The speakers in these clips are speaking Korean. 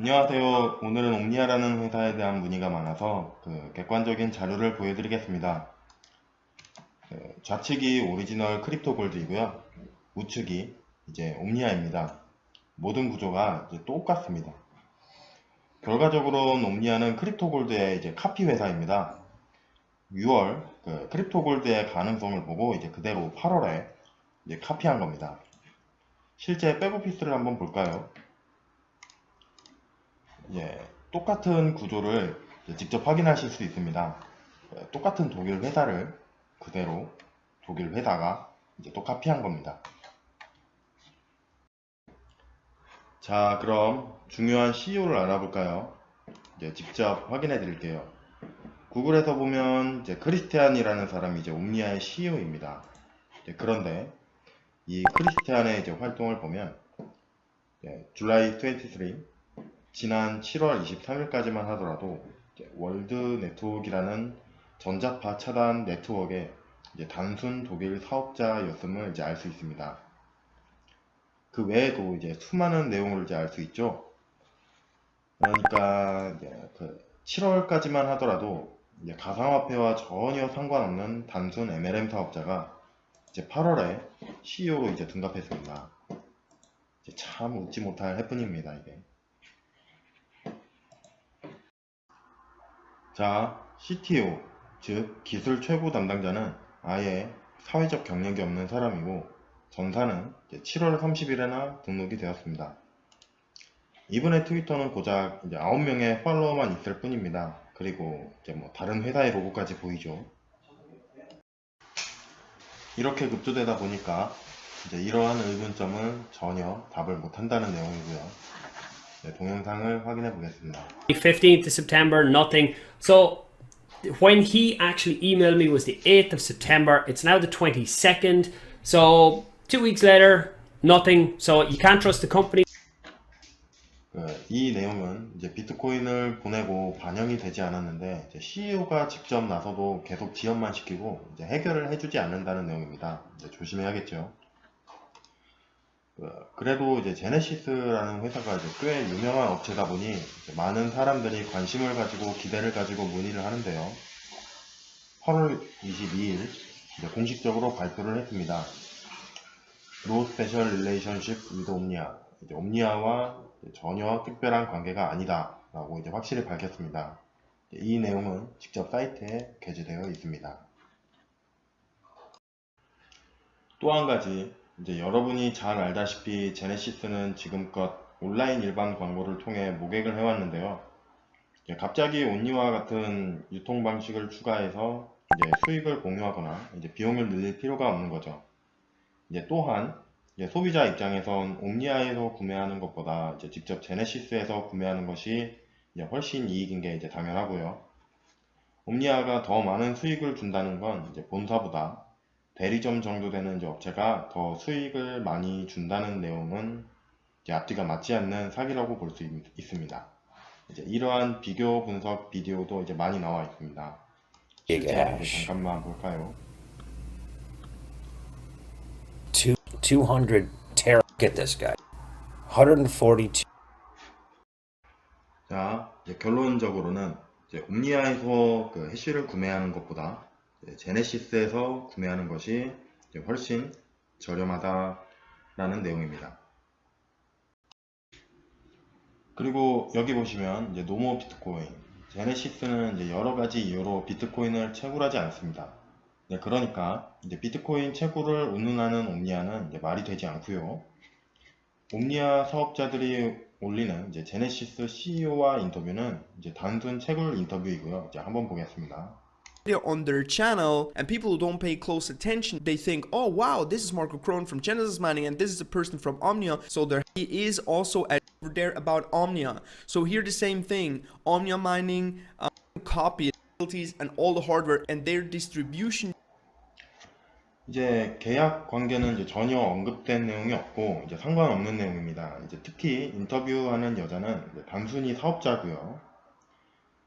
안녕하세요. 오늘은 옴니아라는 회사에 대한 문의가 많아서 그 객관적인 자료를 보여드리겠습니다. 그 좌측이 오리지널 크립토 골드이고요. 우측이 이제 옴니아입니다. 모든 구조가 똑같습니다. 결과적으로는 옴니아는 크립토 골드의 이제 카피 회사입니다. 6월 그 크립토 골드의 가능성을 보고 이제 그대로 8월에 이제 카피한 겁니다. 실제 백오피스를 한번 볼까요? 예, 똑같은 구조를 직접 확인하실 수 있습니다. 예, 똑같은 독일 회사를 그대로 독일 회사가 이제 또 카피한 겁니다. 자, 그럼 중요한 CEO를 알아볼까요? 이제 직접 확인해 드릴게요. 구글에서 보면 이제 크리스티안이라는 사람이 이제 옴니아의 CEO입니다. 그런데 이 크리스티안의 이제 활동을 보면 예, 줄라이 23 지난 7월 23일까지만 하더라도 월드 네트워크라는 전자파 차단 네트워크의 단순 독일 사업자였음을 이제 알 수 있습니다. 그 외에도 이제 수많은 내용을 이제 알 수 있죠. 그러니까 그 7월까지만 하더라도 가상화폐와 전혀 상관없는 단순 MLM 사업자가 이제 8월에 CEO로 이제 등갑했습니다. 이제 참 웃지 못할 해프닝입니다, 이게. 자, CTO, 즉 기술 최고 담당자는 아예 사회적 경력이 없는 사람이고 전사는 이제 7월 30일에나 등록이 되었습니다. 이분의 트위터는 고작 이제 9명의 팔로워만 있을 뿐입니다. 그리고 이제 뭐 다른 회사의 로고까지 보이죠. 이렇게 급조되다 보니까 이제 이러한 의문점은 전혀 답을 못한다는 내용이고요. 네, 동영상을 확인해 보겠습니다. 15th of September, nothing. So when he actually emailed me was the 8th of September. It's now the 22nd. So two weeks later, nothing. So you can't trust the company. 그, 이 내용은 이제 비트코인을 보내고 반영이 되지 않았는데 CEO가 직접 나서도 계속 지연만 시키고 해결을 해주지 않는다는 내용입니다. 조심해야겠죠. 그, 그래도 이제 제네시스라는 회사가 이제 꽤 유명한 업체다 보니 많은 사람들이 관심을 가지고 기대를 가지고 문의를 하는데요. 8월 22일 이제 공식적으로 발표를 했습니다. No special relationship with Omnia. 이제 옴니아와 전혀 특별한 관계가 아니다 라고 이제 확실히 밝혔습니다. 이 내용은 직접 사이트에 게재되어 있습니다. 또 한 가지 이제 여러분이 잘 알다시피 제네시스는 지금껏 온라인 일반 광고를 통해 모객을 해왔는데요. 갑자기 온니와 같은 유통 방식을 추가해서 이제 수익을 공유하거나 이제 비용을 늘릴 필요가 없는 거죠. 이제 또한 이제 소비자 입장에선 옴니아에서 구매하는 것보다 이제 직접 제네시스에서 구매하는 것이 훨씬 이익인 게 이제 당연하고요. 옴니아가 더 많은 수익을 준다는 건 이제 본사보다 대리점 정도 되는 업체가 더 수익을 많이 준다는 내용은 앞뒤가 맞지 않는 사기라고 볼 수 있습니다. 이제 이러한 비교 분석 비디오도 이제 많이 나와 있습니다. 실제로 이제 잠깐만 볼까요? Two, 200 tera. At this guy. 142. 자, 결론적으로는 이제 옴니아에서 그 해쉬를 구매하는 것보다 이 제 제네시스에서 구매하는 것이 훨씬 저렴하다라는 내용입니다. 그리고 여기 보시면 이제 노모 비트코인, 제네시스는 여러 가지 이유로 비트코인을 채굴하지 않습니다. 네, 그러니까 이제 비트코인 채굴을 운운하는 옴니아는 말이 되지 않고요. 옴니아 사업자들이 올리는 이제 제네시스 CEO와 인터뷰는 이제 단순 채굴 인터뷰이고요. 이제 한번 보겠습니다. video on their channel and people who don't pay close attention they think oh wow this is marco Krohn from genesis mining and this is a person from omnia so there he is also at, over there about omnia so here the same thing omnia mining um, copy facilities and all the hardware and their distribution 이제 계약 관계는 이제 전혀 언급된 내용이 없고 이제 상관없는 내용입니다. 이제 특히 인터뷰하는 여자는 이제 단순히 사업자고요.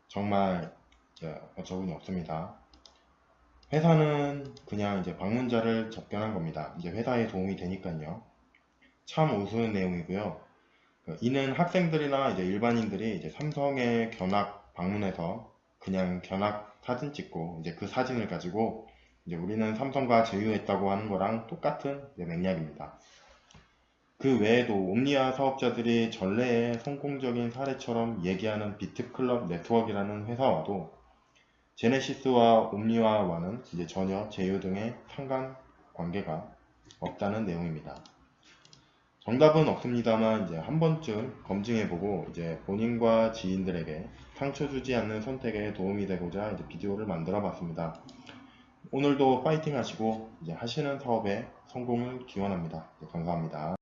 정말 이제 어처구니 없습니다. 회사는 그냥 이제 방문자를 접견한 겁니다. 이제 회사에 도움이 되니까요. 참 우스운 내용이고요. 그 이는 학생들이나 이제 일반인들이 이제 삼성의 견학 방문해서 그냥 견학 사진 찍고 이제 그 사진을 가지고 이제 우리는 삼성과 제휴했다고 하는 거랑 똑같은 맥락입니다. 그 외에도 옴니아 사업자들이 전례의 성공적인 사례처럼 얘기하는 비트클럽 네트워크라는 회사와도 제네시스와 옴니아와는 이제 전혀 제휴 등의 상관 관계가 없다는 내용입니다. 정답은 없습니다만 이제 한 번쯤 검증해보고 이제 본인과 지인들에게 상처 주지 않는 선택에 도움이 되고자 이제 비디오를 만들어 봤습니다. 오늘도 파이팅 하시고 이제 하시는 사업에 성공을 기원합니다. 네, 감사합니다.